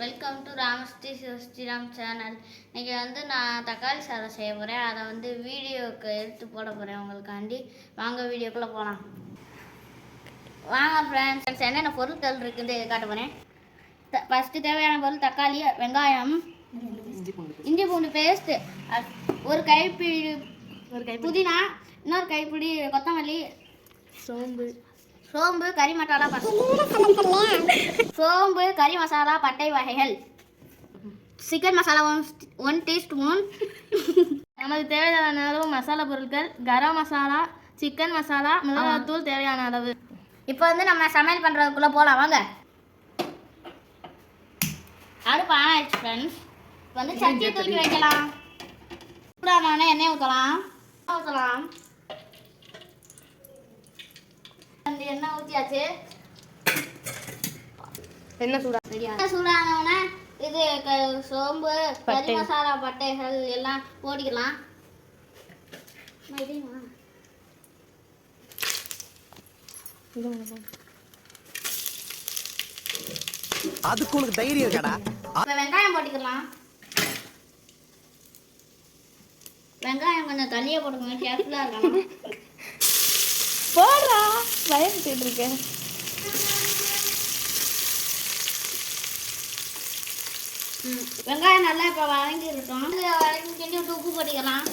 Welcome to Ramasri Sriram channel இன்னைக்கு வந்து நான் தக்காளி சாதம் செய்ய போகிறேன் அதை வந்து வீடியோக்கு எடுத்து போட போகிறேன் உங்களுக்காண்டி. வாங்க வீடியோக்குள்ளே போகலாம் வாங்க ஃப்ரெண்ட்ஸ் என்னென்ன பொருட்கள் இருக்குன்னு காட்ட போகிறேன் ஃபஸ்ட்டு தேவையான பொருள் தக்காளி வெங்காயம் இஞ்சி பூண்டு பேஸ்ட்டு ஒரு கைப்பிடி ஒரு கை புதினா இன்னொரு கைப்பிடி கொத்தமல்லி. சோம்பு. சோம்பு கறி மசாலா பட்டை சோம்பு கறி மசாலா பட்டை வகைகள். Chicken masala one one teaspoon நமக்கு தேவையான அளவு மசாலா பொருட்கள் கரம் மசாலா சிக்கன் மசாலா மிளகாத்தூள் தேவையான அளவு. இப்போ வந்து நம்ம சமையல் பண்ணுறதுக்குள்ளே போகலாம் வாங்க. அடுப்பு ஆன் ஆயிடுச்சு ஃப்ரெண்ட்ஸ் இப்போ வந்து சட்டியை தூக்கி வைக்கலாம். சூடானோடனே எண்ணெய் ஊற்றலாம் ஊற்றலாம் வந்து எண்ணெய் ஊற்றியாச்சு என்ன சூடா. எண்ணெய் சூடானோடனே இது சோம்பு கறி. மசாலா பட்டைகள் எல்லாம் போட்டுக்கலாம்? அதுக்கு உனக்கு தைரியம் இருக்காடா? வெங்காயம் போட்டுக்கலாம். வெங்காயம் கொஞ்சம் தள்ளியே போட்டுக்கோங்க கேர்ஃபுல்லாக இருக்கணும். போடுறா பயந்துட்டு இருக்கேன். ம், வெங்காயம் நல்லா இப்போ வதங்கி இருக்கட்டும் வதங்கி விட்டு உப்பு போட்டுக்கலாம்.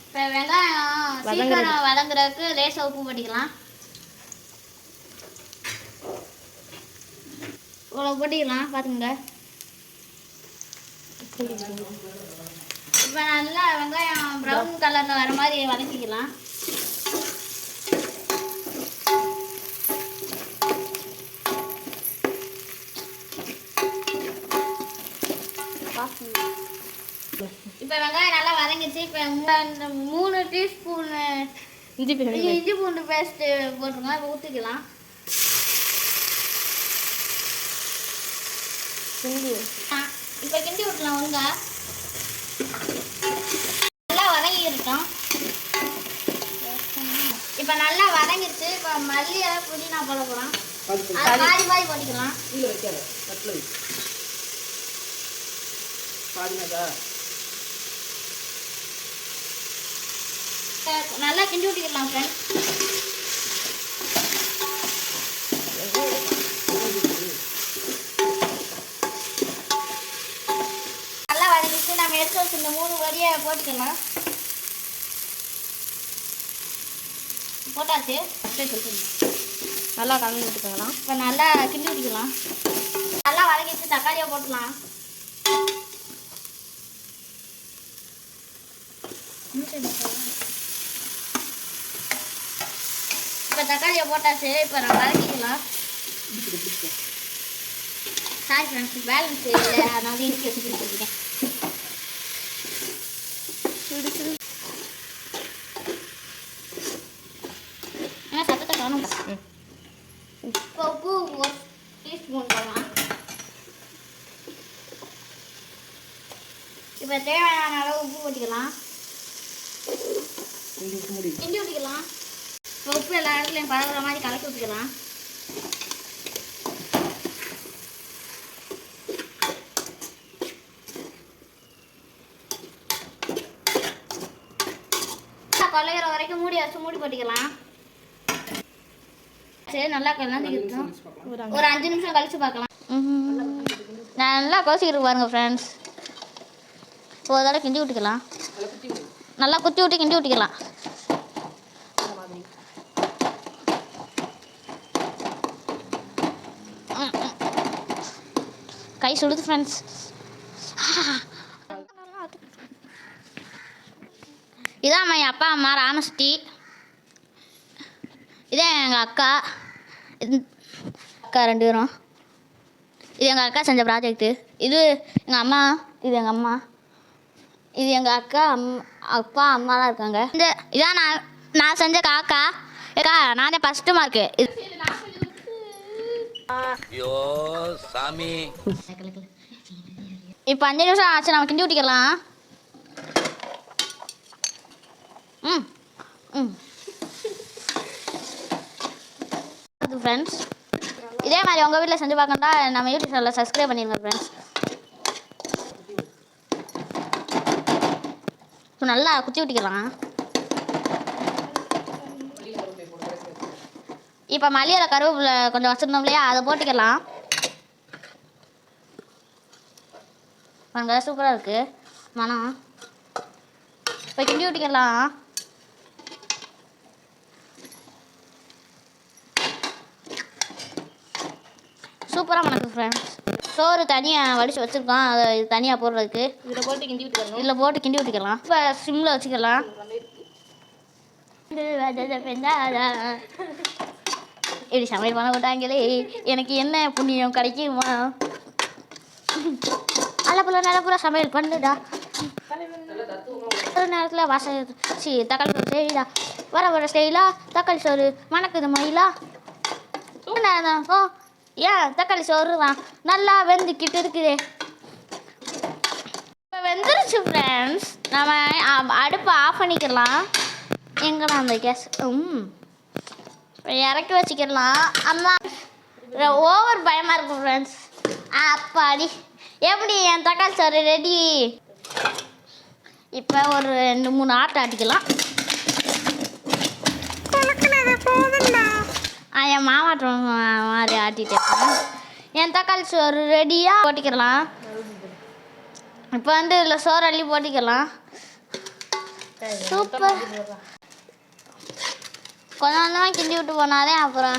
இப்போ வெங்காயம் சீக்கிரம் வதங்குறதுக்கு லேசாக உப்பு போட்டுக்கலாம். இவ்வளோ போட்டுக்கலாம் பார்த்துங்க இப்போ நல்லா வெங்காயம் ப்ரௌன் கலரில் வர மாதிரி வதக்கிக்கலாம். இப்போ வெங்காயம் நல்லா வதங்கிச்சு. இப்போ மூணு டீஸ்பூன் இஞ்சி பேஸ்ட். இஞ்சி பூண்டு பேஸ்ட் போட்டுருங்க இப்போ ஊற்றிக்கலாம் சிந்தி இப்போ கிண்டி விட்டுலாம் ஒழுங்கா நல்லா வதங்கி இருக்கட்டும் இப்போ நல்லா வதங்கிடுச்சு இப்போ மல்லி எல்லாம் புதினா போட போகிறோம் அது பாதி பாதி போட்டுக்கலாம். நல்லா கிண்டி விட்டுக்கலாம் ஃப்ரெண்ட்ஸ் நல்லா வச்சு இந்த மூணு வரியை போட்டுக்கலாம் போட்டாச்சு. நல்லா கலந்து விட்டுக்கலாம் இப்போ நல்லா கிண்டி விட்டுக்கலாம் நல்லா வதங்கிச்சு தக்காளியை போட்டுக்கலாம். இப்போ தக்காளியை போட்டாச்சு. இப்போ நம்ம வதக்கிக்கலாம். சாரி ஃப்ரெண்ட்ஸ் பேலன்ஸ் இல்லை. அதனால இருக்கேன் ஆ சத்தத்தை காணும் இப்போ உப்பு ஒரு டீஸ்பூன் போடலாம் இப்போ தேவையான அளவு உப்பு போட்டுக்கலாம் கிண்டி விட்டுக்கலாம் இப்போ உப்பு எல்லா இடத்துலையும் பரவுற மாதிரி கலக்கி விட்டுக்கலாம் கொள்ளைகிற வரைக்கும் மூடி வச்சு மூடி போட்டுக்கலாம். சரி நல்லா கலந்துக்கிட்டோம் ஒரு அஞ்சு நிமிஷம் கழிச்சு பார்க்கலாம். நான் நல்லா கோசிக்கிட்டு பாருங்க ஃப்ரெண்ட்ஸ் ஒரு தடவை கிண்டி விட்டுக்கலாம். நல்லா குத்தி விட்டு கிண்டி விட்டுக்கலாம். கை சுடுது ஃப்ரெண்ட்ஸ் இதான் என் அப்பா அம்மா ராமஸ்டி இதான் எங்கள் அக்கா இது அக்கா ரெண்டு பேரும் இது எங்கள் அக்கா செஞ்ச ப்ராஜெக்ட்டு இது எங்கள் அம்மா இது எங்கள் அம்மா இது எங்கள் அக்கா அம் அப்பா அம்மாலாம் இருக்காங்க இந்த இதான் நான் நான் செஞ்ச காக்கா ஏக்கா நான் தான் ஃபஸ்ட்டு மார்க்கு இது ஐயோ சாமி. இப்போ அஞ்சு நிமிஷம் ஆச்சு நம்ம கிண்டி ஊட்டிக்கலாம் ம் ம். ஃப்ரெண்ட்ஸ் இதே மாதிரி உங்கள் வீட்டில் செஞ்சு பார்க்கணுன்னா நம்ம யூடியூப் சேனலில் சப்ஸ்கிரைப் பண்ணிடுங்க ஃப்ரெண்ட்ஸ் நல்லா குத்தி விட்டுக்கலாம் இப்போ மல்லியில கருவேப்பிலை கொஞ்சம் வச்சுருந்தோம் இல்லையா? அதை போட்டுக்கலாம். பாருங்க சூப்பராக இருக்குது மனம் இப்போ கிண்டி விட்டுக்கலாம் சூப்பராக மணக்கு ஃப்ரெண்ட்ஸ் சோறு தனியாக வடித்து வச்சுருக்கோம். அதை தனியாக போடுறதுக்கு. இதில் போட்டு கிண்டி விட்டுக்கணும் இதில் போட்டு கிண்டி விட்டுக்கலாம் இப்போ சிம்மில் வச்சுக்கலாம். இப்படி சமையல் பண்ண விட்டாங்களே எனக்கு என்ன புண்ணியம் கிடைக்குமா? நல்ல நல்ல சமையல் பண்ணுடா. ஒரு நேரத்தில் வசதி சி தக்காளி சோறு செய்யலா வர வர செய்யலா? தக்காளி சோறு மணக்குது மயிலா? நேரம் ஓ ஏன் தக்காளி சோறு தான் நல்லா வெந்துக்கிட்டு இருக்குது. இப்போ வெந்துருச்சு ஃப்ரெண்ட்ஸ் நம்ம அடுப்பை ஆஃப் பண்ணிக்கலாம். எங்கடா அந்த கேஸ் ம் இறக்கி வச்சுக்கலாம் அம்மா ஓவர் பயமாக இருக்கும் ஃப்ரெண்ட்ஸ் அப்பாடி எப்படி என் தக்காளி சோறு ரெடி இப்போ ஒரு ரெண்டு மூணு ஆட்டை ஆட்டிக்கலாம் என் மாமாட்டம் மாதிரி ஆட்டிட்டேன். என் தக்காளி சோறு ரெடியாக போட்டிக்கலாம் இப்போ வந்து இதில் சோறு அள்ளி போட்டிக்கலாம் சூப்பர். கொஞ்சம் கொஞ்சமாக கிண்டி விட்டு போனாலே அப்புறம்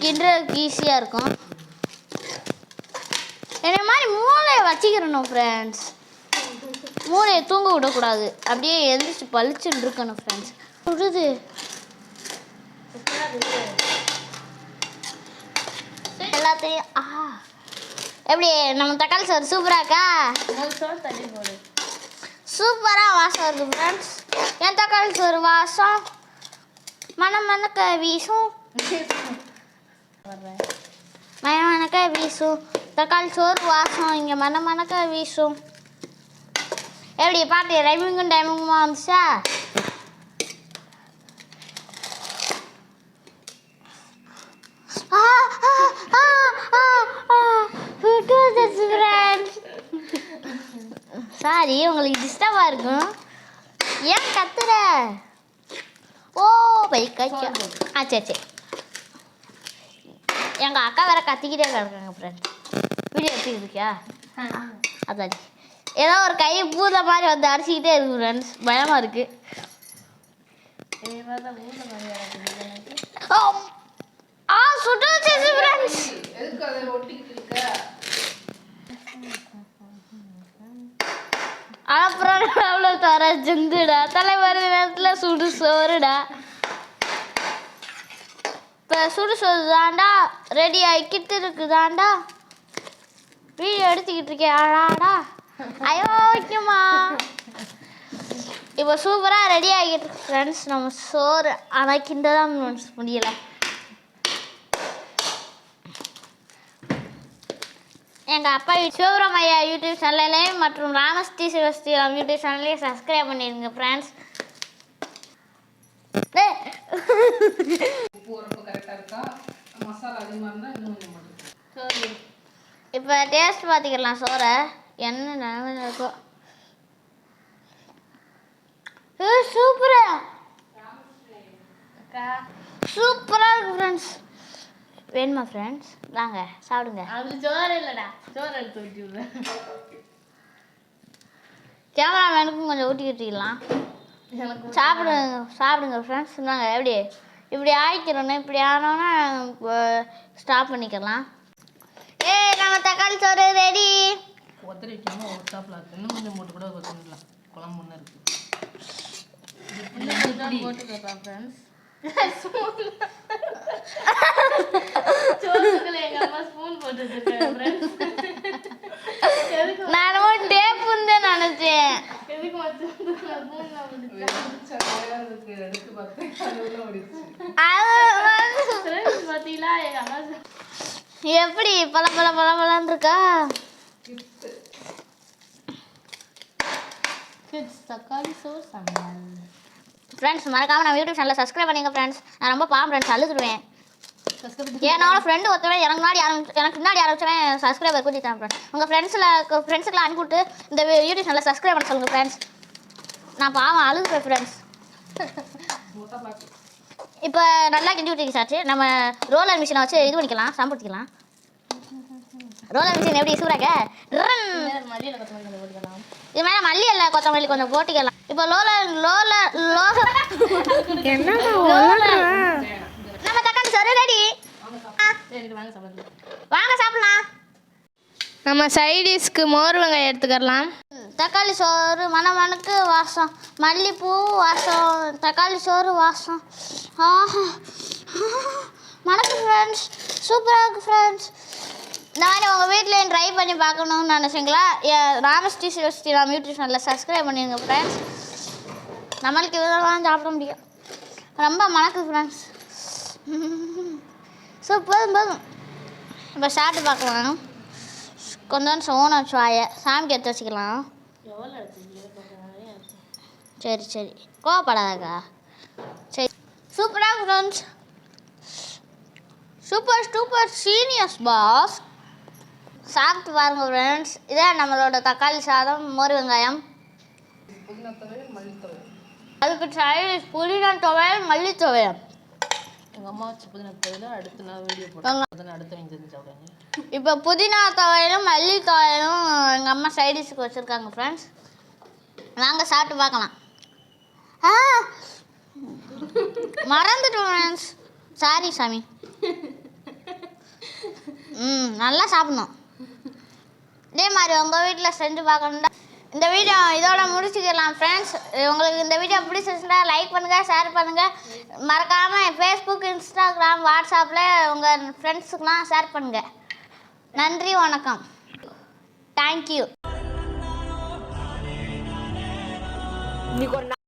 கிண்டுறதுக்கு ஈஸியாக இருக்கும். என்ன மாதிரி மூளையை வச்சுக்கிறணும் ஃப்ரெண்ட்ஸ் மூளையை தூங்க விடக்கூடாது. அப்படியே எழுந்திரிச்சு பளிச்சுன்னு இருக்கணும் ஃப்ரெண்ட்ஸ் விடுது எல்லாத்தையும் ஆ. எப்படி நம்ம தக்காளி சோறு சூப்பராக்கா மூணு சூப்பராக வாசம் இருக்கு ஃப்ரெண்ட்ஸ் என் தக்காளி சோறு வாசம் மனம் மணக்க வீசும் மன வீசும் தக்காளி சோறு வாசம். இங்கே மன மணக்க வீசும் எப்படி பாட்டு ரைமிங்கும் டைமிங்குமா வந்துச்சா? ஆ, ஆ, ஆ, சாரி உங்களுக்கு டிஸ்டர்பாக இருக்கும். ஏன் கத்துற? ஓ பை கைக்கா ஆ சரி சரி எங்கள் அக்கா வேற கத்திக்கிட்டே கிடக்காங்க ஃப்ரெண்ட்ஸ் வீடியோ எடுத்துக்கிட்டு இருக்கியா அதான் ஏதோ ஒரு கை பூத மாதிரி வந்து அடிச்சுக்கிட்டே இருக்கு ஃப்ரெண்ட்ஸ் பயமாக இருக்குது ஆ சுட்டுச்சு ஃப்ரெண்ட்ஸ் எதுக்கு அதை ஒட்டிக்கிட்டு இருக்க அப்புறம் அவ்வளோ தர ஜிந்துடா. தலைவர் நேரத்தில் சுடு சோறுடா. இப்போ சுடு சோறு தாண்டா ரெடி ஆகிக்கிட்டு இருக்குதாண்டா வீடியோ எடுத்துக்கிட்டு இருக்கேன். ஆடாடா அயோக்கியமா இப்போ சூப்பராக ரெடி ஆகிட்டு இருக்கு ஃப்ரெண்ட்ஸ் நம்ம சோறு ஆனால் கிண்டதான் முடியலை. எங்கள் அப்பா சிவபுரம் ஐயா யூடியூப் சேனலையும் மற்றும் ராமஸ்ரீ சிவஸ்ரீராம் யூடியூப் சேனலையும் சப்ஸ்கிரைப் பண்ணிடுங்க ஃப்ரெண்ட்ஸ் உப்பு உரப்பு கரெக்டாக இருக்கா? மசாலா அதிகமாக இருந்தால் இன்னும் கொஞ்சம் மட்டும் சோறு. இப்போ டேஸ்ட் பார்த்துக்கலாம் சோறை. என்ன நிலமையில இருக்கோ சூப்பரா சூப்பராக இருக்கு ஃப்ரெண்ட்ஸ் வேணுமா ஃப்ரெண்ட்ஸ் வாங்க சாப்பிடுங்க. அது சோறு இல்லைடா. சோறு எடுத்து ஊற்றி விடுறேன் கேமராமேனுக்கும் கொஞ்சம் ஊட்டி விட்டுக்கலாம். சாப்பிடுங்க சாப்பிடுங்க ஃப்ரெண்ட்ஸ் நாங்க எப்படி? இப்படி ஆயிக்கிறோன்னு இப்படி ஆனோன்னா ஸ்டாப் பண்ணிக்கலாம். ஏய் நம்ம தக்காளி சோறு ரெடி ஒத்தரை வைக்காம ஒரு இருக்கு. இன்னும் கொஞ்சம் போட்டு கூட வச்சுக்கலாம் குழம்பு ஒன்று இருக்கு. போட்டுக்கலாம் ஃப்ரெண்ட்ஸ் சோறுக்குள்ள எங்க அம்மா ஸ்பூன் போட்டு வச்சிருக்காங்க ஃப்ரெண்ட்ஸ் எதுக்கு நானும் டேப்புன்னு நினச்சேன் எதுக்கு வச்சு ஸ்பூன்ல போட்டு இருக்கு எடுத்து பார்த்தேன் அது உள்ள ஓடிடுச்சு அது வந்து ஃப்ரெண்ட்ஸ் பார்த்தீங்களா எப்படி பல பல பல பலன்னு இருக்கா தக்காளி சோறு சமையல் ஃப்ரெண்ட்ஸ் மறக்காமல் நம்ம யூடியூப் சேனலை சப்ஸ்கிரைப் பண்ணிங்க ஃப்ரெண்ட்ஸ் நான் ரொம்ப பாவம் ஃப்ரெண்ட்ஸ் அழுதுருவேன். என்னோட ஃப்ரெண்டு ஒருத்தவன் எனக்கு முன்னாடி எனக்கு முன்னாடி ஆரம்பிச்சவன் சப்ஸ்கிரைபர் கூட்டிட்டான் ஃப்ரெண்ட்ஸ் உங்கள் ஃப்ரெண்ட்ஸில் ஃப்ரெண்ட்ஸுக்குலாம் அனுப்பிவிட்டு இந்த யூடியூப் சேனலை சப்ஸ்கிரைப் பண்ண சொல்லுங்கள் ஃப்ரெண்ட்ஸ் நான் பாவம் அழுதுருவேன் ஃப்ரெண்ட்ஸ் இப்போ நல்லா கிண்டி விட்டுக்கு சாச்சு நம்ம ரோலர் மிஷினை வச்சு இது பண்ணிக்கலாம் சம்படுத்திக்கலாம் ரோலர் மிஷின் எப்படி சூறாக்க இது மேலே மல்லி இல்லை கொத்தமல்லி கொஞ்சம் போட்டுக்கலாம். இப்போ லோலர் லோலர் லோலர் நம்ம தக்காளி சோறு ரெடி சரி வாங்க சாப்பிடலாம். நம்ம சைடிஷ்க்கு மோர் வெங்காயம் எடுத்துக்கலாம் தக்காளி சோறு மணமணக்கு வாசம் மல்லிப்பூ வாசம் தக்காளி சோறு வாசம். ஆஹா. மணக்கு ஃப்ரெண்ட்ஸ் சூப்பராக இருக்குது ஃப்ரெண்ட்ஸ் மாதிரி உங்கள் வீட்டில் ட்ரை பண்ணி பார்க்கணுன்னு நினச்சிங்களா? ராமஸ்ரீ சிவஸ்ரீராம் யூடியூப் சேனலில் சப்ஸ்கிரைப் பண்ணிடுங்க ஃப்ரெண்ட்ஸ் நம்மளுக்கு இதெல்லாம் சாப்பிட முடியும். ரொம்ப மணக்கு ஃப்ரெண்ட்ஸ் ஸோ போதும் போதும். இப்போ சாப்பிட்டு பார்க்கலாம். கொஞ்சம் சோனம் வச்சு வாய. சாமிக்கு எடுத்து வச்சுக்கலாம். சரி சரி. கோவப்படாதக்கா. சரி. சூப்பராக friends super super. Seniors boss சாப்பிட்டு பாருங்க ஃப்ரெண்ட்ஸ் இதான் நம்மளோட தக்காளி சாதம் மோர் வெங்காயம். அதுக்கு சைடிஷ் புதினா துவையல் மல்லி துவையல் எங்கள் அம்மா வச்ச புதினா துவையல் அடுத்து நான் வீடியோ போட்டேன் அதனால் அடுத்து வாங்கி தெரிஞ்சு சாப்பிடுங்க இப்போ புதினா துவையலும் மல்லி துவையலும் எங்கள் அம்மா சைடிஷுக்கு வச்சுருக்காங்க ஃப்ரெண்ட்ஸ் வாங்க சாப்பிட்டு பார்க்கலாம். ஆ! மறந்துட்டோம் ஃப்ரெண்ட்ஸ் சாரி சாமி. ம் நல்லா சாப்பிடணும். இதே மாதிரி உங்கள் வீட்டில் செஞ்சு பார்க்கணுண்டா இந்த வீடியோ இதோட முடிச்சுக்கலாம் ஃப்ரெண்ட்ஸ் உங்களுக்கு இந்த வீடியோ பிடிச்சிருந்தா லைக் பண்ணுங்கள் ஷேர் பண்ணுங்கள் மறக்காமல் ஃபேஸ்புக் இன்ஸ்டாகிராம் வாட்ஸ்அப்பில் உங்கள் ஃப்ரெண்ட்ஸுக்கெலாம் ஷேர் பண்ணுங்கள் நன்றி வணக்கம். தேங்க்யூ